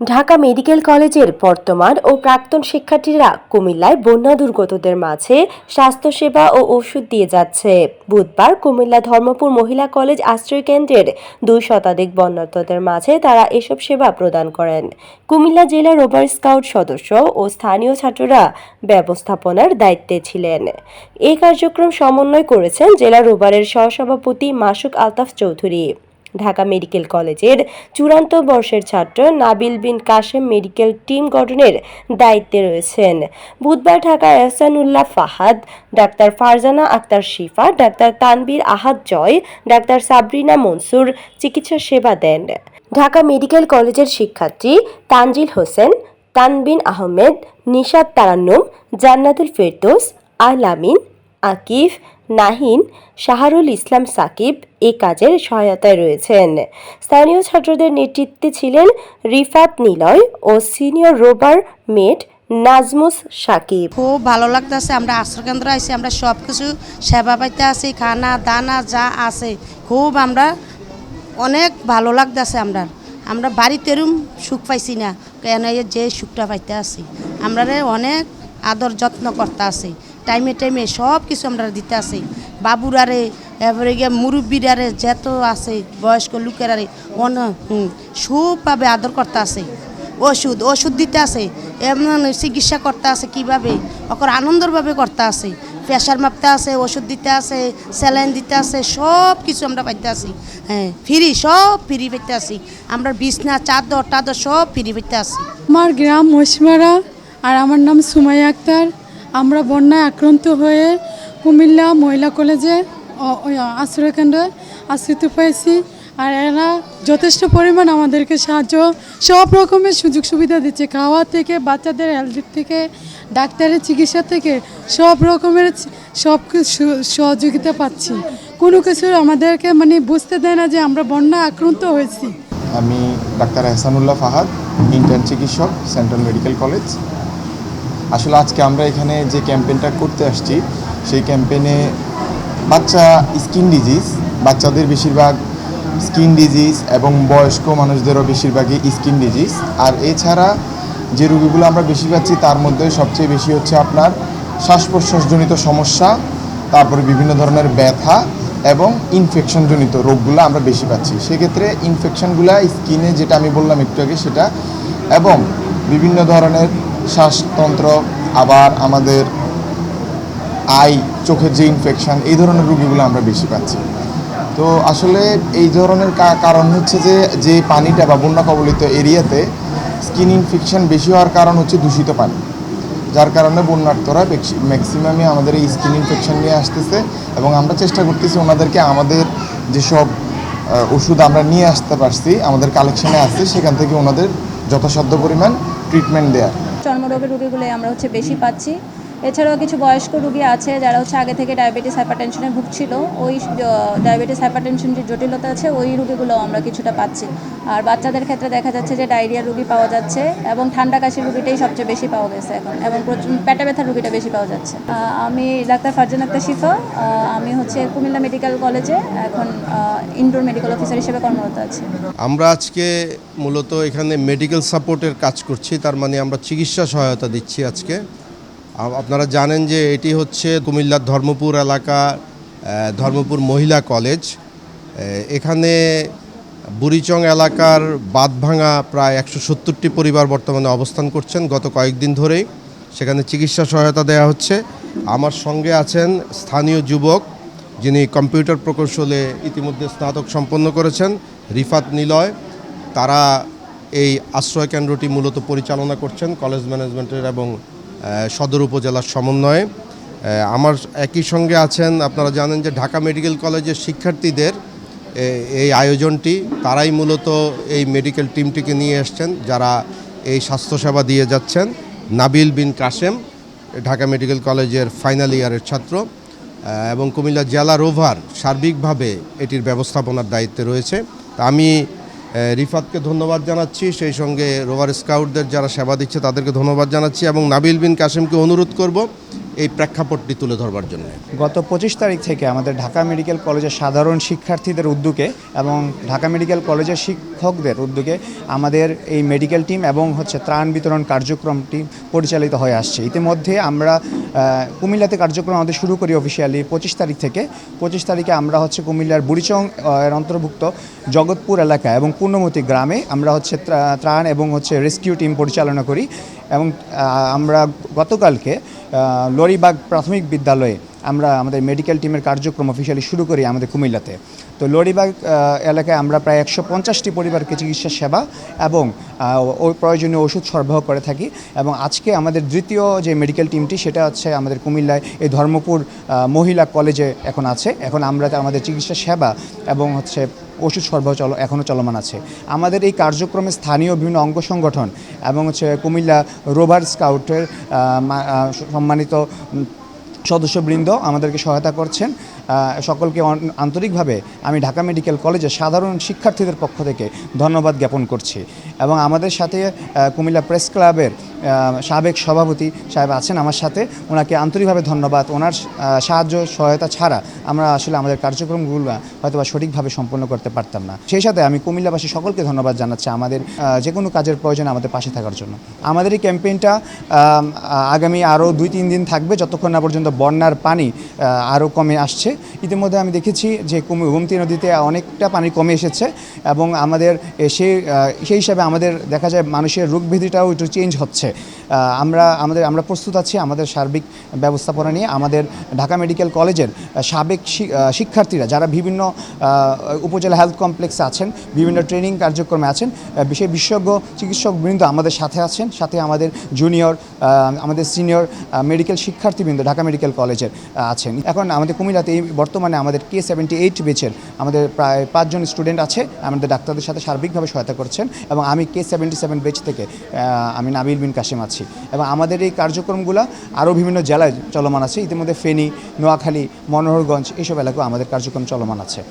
Dhaka medical কলেজের বর্তমান ও প্রাক্তন শিক্ষার্থীরা কুমিল্লায় বন্যা দুর্গতদের মাঝে স্বাস্থ্যসেবা ও ওষুধ দিয়ে যাচ্ছে। বুধবার কুমিল্লা ধর্মপুর মহিলা কলেজ আশ্রয় কেন্দ্রের দুই শতাধিক বন্যার্তদের মাঝে তারা এসব সেবা প্রদান করেন। কুমিল্লা জেলা রোভার স্কাউট সদস্য ও স্থানীয় ছাত্ররা ব্যবস্থাপনার দায়িত্বে ছিলেন। এই কার্যক্রম সমন্বয় করেছেন জেলা রোভারের সহসভাপতি মাসুক আলতাফ চৌধুরী। ঢাকা মেডিকেল কলেজের চূড়ান্ত বর্ষের ছাত্র নাবিল বিন কাশেম মেডিকেল টিম গঠনের দায়িত্বে রয়েছেন। বুধবার ঢাকা এহসানুল্লাহ ফাহাদ, ডাক্তার ফারজানা আক্তার শিফা, ডাক্তার তানবীর আহাদ জয়, ডাক্তার সাবরিনা মনসুর চিকিৎসা সেবা দেন। ঢাকা মেডিকেল কলেজের শিক্ষার্থী তানজিল হোসেন তানবিন আহমেদ নিশাদ তারান্নুম, জান্নাতুল ফেরদৌস, আল আমিন, আকিফ নাহিন শাহরুল ইসলাম সাকিব এই কাজের সহায়তায় রয়েছেন। স্থানীয় ছাত্রদের নেতৃত্বে ছিলেন রিফাত নিলয় ও সিনিয়র রোবার মেট নাজমুস সাকিব। খুব ভালো লাগতেছে, আমরা আশ্রয়কেন্দ্র আইসি আমরা সব কিছু সেবা পাইতে আছি, খানা, দানা যা আছে, খুব আমরা অনেক ভালো লাগতেছে আমরা। আমরা বাড়িতে এরম সুখ পাইছি না, কেন যে সুখটা পাইতে আছি। আমরা অনেক আদর যত্ন করতে আছি। টাইমে টাইমে সব কিছু আমরা দিতে আছি বাবুরারে এবারে গিয়ে মুরব্বীরারে যত আছে বয়স্ক লোকেরারে অন হুম, সবভাবে আদর করতে আছে ওষুধ ওষুধ দিতে আছে এমন চিকিৎসা করতে আছে কীভাবে? ওকর আনন্দরভাবে করতে আছে প্রেশার মাপতে আছে ওষুধ দিতে আছে স্যালাইন দিতে আছে সব কিছু আমরা পাইতে আছি হ্যাঁ ফ্রি সব ফ্রি পাইতে আছি আমরা বিছনা চাদর টাদর সব ফ্রি পাইতে আছি আমার গ্রাম মহিষমারা আর আমার নাম সুমাইয়া আক্তার। আমরা বন্যায় আক্রান্ত হয়ে কুমিল্লা মহিলা কলেজে ওই আশ্রয়কেন্দ্রে আশ্রিত পেয়েছি আর এরা যথেষ্ট পরিমাণ আমাদেরকে সাহায্য, সব রকমের সুযোগ সুবিধা দিচ্ছে। খাওয়া থেকে, বাচ্চাদের হেলথ থেকে, ডাক্তারের চিকিৎসা থেকে সব রকমের সব সহযোগিতা পাচ্ছি। কোনো কিছু আমাদেরকে মানে বুঝতে দেয় না যে আমরা বন্যা আক্রান্ত হয়েছি। আমি ডাক্তার এহসানুল্লাহ ফাহাদ ইন্টার্ন চিকিৎসক সেন্ট্রাল মেডিকেল কলেজ আসলে আজকে আমরা এখানে যে ক্যাম্পেইনটা করতে আসছি, সেই ক্যাম্পেইনে বাচ্চা স্কিন ডিজিজ, বাচ্চাদের বেশিরভাগ স্কিন ডিজিজ এবং বয়স্ক মানুষদেরও বেশিরভাগই স্কিন ডিজিজ। আর এছাড়া যে রোগীগুলো আমরা বেশি পাচ্ছি, তার মধ্যে সবচেয়ে বেশি হচ্ছে আপনার শ্বাস প্রশ্বাসজনিত সমস্যা, তারপরে বিভিন্ন ধরনের ব্যথা এবং ইনফেকশনজনিত রোগগুলো আমরা বেশি পাচ্ছি। সেক্ষেত্রে ইনফেকশনগুলো স্কিনে যেটা আমি বললাম একটু আগে, সেটা এবং বিভিন্ন ধরনের শ্বাসতন্ত্র, আবার আমাদের আই, চোখের যে ইনফেকশান এই ধরনের রোগীগুলো আমরা বেশি পাচ্ছি। তো আসলে এই ধরনের কারণ হচ্ছে যে যে পানিটা বা বন্যা কবলিত এরিয়াতে স্কিন ইনফেকশান বেশি হওয়ার কারণ হচ্ছে দূষিত পানি। যার কারণে বন্যার্থরা ম্যাক্সিমামই আমাদের এই স্কিন ইনফেকশান নিয়ে আসতেছে এবং আমরা চেষ্টা করতেছি ওনাদেরকে আমাদের যেসব ওষুধ আমরা নিয়ে আসতে পারছি, আমাদের কালেকশানে আছে, সেখান থেকে ওনাদের যথাসাধ্য পরিমাণ ট্রিটমেন্ট দেওয়ার চর্মরোগের রোগীগুলোই আমরা হচ্ছে বেশি পাচ্ছি। এছাড়াও কিছু বয়স্ক রুগী আছে যারা হচ্ছে আগে থেকে ডায়াবেটিস, হাইপারটেনশনে ভুগছিল। ওই ডায়াবেটিস, হাইপারটেনশন যে জটিলতা আছে, ওই রুগীগুলো আমরা কিছুটা পাচ্ছি। আর বাচ্চাদের ক্ষেত্রে দেখা যাচ্ছে যে ডায়রিয়া রুগী পাওয়া যাচ্ছে এবং ঠান্ডা কাশির রুগীটাই সবচেয়ে বেশি পাওয়া গেছে এখন এবং পেটে ব্যথার রুগীটা বেশি পাওয়া যাচ্ছে। আমি ডাক্তার ফারজান আক্তার শিফা। আমি হচ্ছে কুমিল্লা মেডিকেল কলেজে এখন ইনডোর মেডিকেল অফিসার হিসেবে কর্মরত আছি। আমরা আজকে মূলত এখানে মেডিকেল সাপোর্টের কাজ করছি, তার মানে আমরা চিকিৎসা সহায়তা দিচ্ছি আজকে। আপনারা জানেন যে এটি হচ্ছে কুমিল্লার ধর্মপুর এলাকা ধর্মপুর মহিলা কলেজ। এখানে বুড়িচং এলাকার বাঁধভাঙা প্রায় একশো সত্তরটি পরিবার বর্তমানে অবস্থান করছেন গত কয়েকদিন ধরেই। সেখানে চিকিৎসা সহায়তা দেওয়া হচ্ছে। আমার সঙ্গে আছেন স্থানীয় যুবক, যিনি কম্পিউটার প্রকৌশলে ইতিমধ্যে স্নাতক সম্পন্ন করেছেন, রিফাত নিলয়। তারা এই আশ্রয় কেন্দ্রটি মূলত পরিচালনা করছেন কলেজ ম্যানেজমেন্টের এবং সদর উপজেলার সমন্বয়ে। আমার একই সঙ্গে আছেন, আপনারা জানেন যে ঢাকা মেডিকেল কলেজের শিক্ষার্থীদের এই আয়োজনটি, তারাই মূলত এই মেডিকেল টিমটিকে নিয়ে এসছেন, যারা এই স্বাস্থ্যসেবা দিয়ে যাচ্ছেন। নাবিল বিন কাশেম ঢাকা মেডিকেল কলেজের ফাইনাল ইয়ারের ছাত্র এবং কুমিল্লা জেলা রোভার সার্বিকভাবে এটির ব্যবস্থাপনার দায়িত্বে রয়েছে। তা আমি রিফাতকে ধন্যবাদ জানাচ্ছি। সেই সঙ্গে রোভার স্কাউটদের যারা সেবা দিচ্ছে তাদেরকে ধন্যবাদ জানাচ্ছি এবং নাবিল বিন কাশেমকে অনুরোধ করব এই প্রেক্ষাপটটি তুলে ধরবার জন্য। গত পঁচিশ তারিখ থেকে আমাদের ঢাকা মেডিকেল কলেজের সাধারণ শিক্ষার্থীদের উদ্যোগে এবং ঢাকা মেডিকেল কলেজের শিক্ষকদের উদ্যোগে আমাদের এই মেডিকেল টিম এবং হচ্ছে ত্রাণ বিতরণ কার্যক্রমটি পরিচালিত হয়ে আসছে। ইতিমধ্যে আমরা কুমিল্লাতে কার্যক্রম আমাদের শুরু করি অফিসিয়ালি পঁচিশ তারিখ থেকে। পঁচিশ তারিখে আমরা হচ্ছে কুমিল্লার বুড়িচং এর অন্তর্ভুক্ত জগৎপুর এলাকা এবং পূর্ণমতি গ্রামে আমরা হচ্ছে ত্রাণ এবং হচ্ছে রেস্কিউ টিম পরিচালনা করি। এবং আমরা গতকালকে লরিবাগ প্রাথমিক বিদ্যালয়ে আমরা আমাদের মেডিকেল টিমের কার্যক্রম অফিসিয়ালি শুরু করি আমাদের কুমিল্লাতে। তো লরিবাগ এলাকায় আমরা প্রায় একশো পঞ্চাশটি পরিবারকে চিকিৎসা সেবা এবং প্রয়োজনীয় ওষুধ সরবরাহ করে থাকি এবং আজকে আমাদের দ্বিতীয় যে মেডিকেল টিমটি সেটা হচ্ছে আমাদের কুমিল্লায় এই ধর্মপুর মহিলা কলেজে এখন আছে। এখন আমরা আমাদের চিকিৎসা সেবা এবং হচ্ছে ওষুধ সরবরাহ চল এখনও চলমান আছে। আমাদের এই কার্যক্রমে স্থানীয় বিভিন্ন অঙ্গ সংগঠন এবং হচ্ছে কুমিল্লা রোভার স্কাউটের সম্মানিত সদস্যবৃন্দ আমাদেরকে সহায়তা করছেন। সকলকে আন্তরিকভাবে আমি ঢাকা মেডিকেল কলেজের সাধারণ শিক্ষার্থীদের পক্ষ থেকে ধন্যবাদ জ্ঞাপন করছি। এবং আমাদের সাথে কুমিল্লা প্রেস ক্লাবের সাবেক সভাপতি সাহেব আছেন আমার সাথে। ওনাকে আন্তরিকভাবে ধন্যবাদ। ওনার সাহায্য, সহায়তা ছাড়া আমরা আসলে আমাদের কার্যক্রমগুলো হয়তো সঠিকভাবে সম্পন্ন করতে পারতাম না। সেই সাথে আমি কুমিল্লাবাসী সকলকে ধন্যবাদ জানাচ্ছি আমাদের যে কোনো কাজের প্রয়োজন আমাদের পাশে থাকার জন্য। আমাদের এই ক্যাম্পেইনটা আগামী আরও দুই তিন দিন থাকবে। যতক্ষণ না পর্যন্ত বন্যার পানি আরও কমে আসছে ইতিমধ্যে আমি দেখেছি যে গোমতী নদীতে অনেকটা পানি কমে এসেছে এবং আমাদের সেই সেই হিসাবে আমাদের দেখা যায় মানুষের রোগভীতিটাও একটু চেঞ্জ হচ্ছে। আমরা, আমাদের, আমরা প্রস্তুত আছি আমাদের সার্বিক ব্যবস্থাপনা নিয়ে। আমাদের ঢাকা মেডিকেল কলেজের সাবেক শিক্ষার্থীরা যারা বিভিন্ন উপজেলা হেলথ কমপ্লেক্সে আছেন, বিভিন্ন ট্রেনিং কার্যক্রমে আছেন বিশেষ বিশেষজ্ঞ চিকিৎসকবৃন্দ আমাদের সাথে আছেন, সাথে আমাদের জুনিয়র আমাদের সিনিয়র মেডিকেল শিক্ষার্থীবৃন্দ ঢাকা মেডিকেল কলেজের আছেন। এখন আমাদের কুমিল্লাতে এই বর্তমানে আমাদের কে সেভেন্টি এইট বেচের আমাদের প্রায় পাঁচজন স্টুডেন্ট আছে, আমাদের ডাক্তারদের সাথে সার্বিকভাবে সহায়তা করছেন এবং আমি কে সেভেন্টি সেভেন বেচ থেকে আমি নাবিল বিন কাশিম আছি। এবং আমাদের এই কার্যক্রমগুলো আরও বিভিন্ন জেলায় চলমান আছে। ইতিমধ্যে ফেনী, নোয়াখালী, মনোহরগঞ্জ এইসব এলাকাও আমাদের কার্যক্রম চলমান আছে।